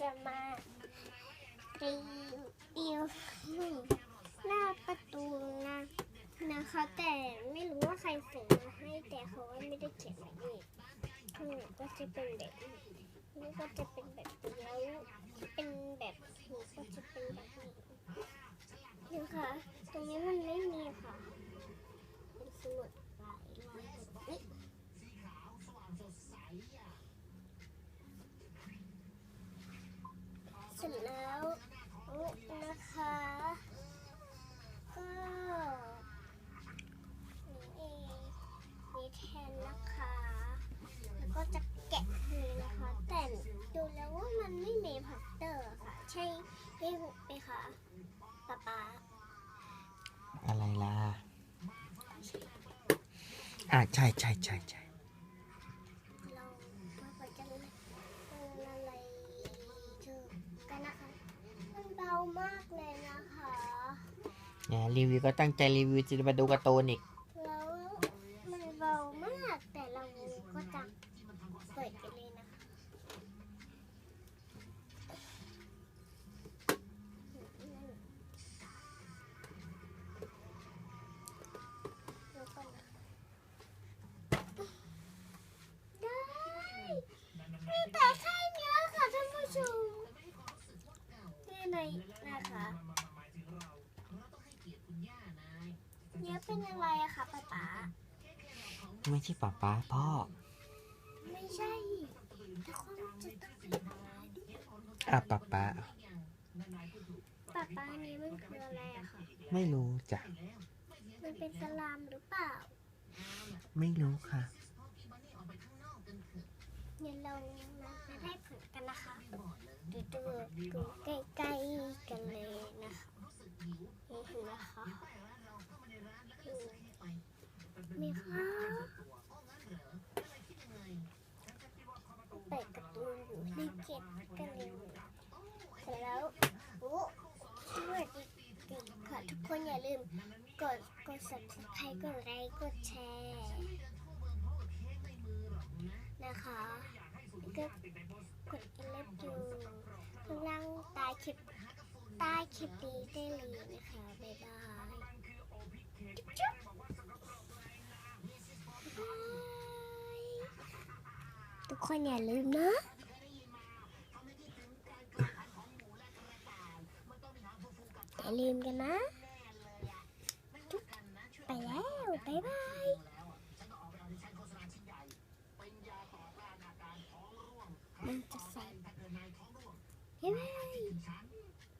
จะมารีวิวหน้าประตูนะนะคะแต่ไม่รู้ว่าใครส่งมาให้แต่เขาว่าไม่ได้เขียนไว้นี่ข้างหลังก็จะเป็นแบบนี้นี่ก็จะเป็นแบบนี้แล้วเป็นแบบนี้ก็จะเป็นแบบนี้นะคะตรงนี้มันไม่มีค่ะ เป็นสมุดลายลายแบบนี้ เสร็จแล้วนะคะ ก็นี่เองนี่แทนนะคะ แล้วก็จะแกะเลยนะคะ แต่ดูแล้ วว่ามันไม่มีพัตเตอร์ค่ะ ใช่ไม่ถูกไหมคะป๊าป๊าอะไรล่ะ อ่าใช่ใช่ใช่ใช่เรามาเปิดกันเลยอะไรเจอกันนะคะ มันเบามากเลยนะคะเนี่ยรีวิวก็ตั้งใจรีวิวจะมาดูการ์ตูนอีก แล้วมันเบามากแต่เราก็จะเปิดกันเลย นี่ในนะคะเนี้ยเป็นอะไรอะคะป๊าป๊าไม่ใช่ป้าป้าพ่อ ไม่ใช่แต่ความจะต้องเป็นอะไรดิอะป้าป้าป๊าป๊านี้มันคืออะไรอะคะไม่รู้จ้ะมันเป็นสลามหรือเปล่า ไม่รู้ค่ะเดี๋ยวเรามาได้ผลกันนะคะดูดูดูใกล้ๆกันเลยนะคะนี่เห็นไหม คะมีค่ะเปิดกร์ตูนอยู่ในเก็บกันเลยเสร็จแล้วโอ้สวัสดีค่ะทุกคนอย่าลืมกดกด subscribe กดไลค์กดแชร์นะคะก็กดเล็บอยู่ข้างล่างใต้คลิปใต้คลิปนี้ได้เลยนะคะบ๊ายบาย กคนอย่าลืมนะอย่าลืมกันนะ ไปแล้ว บ๊ายบาย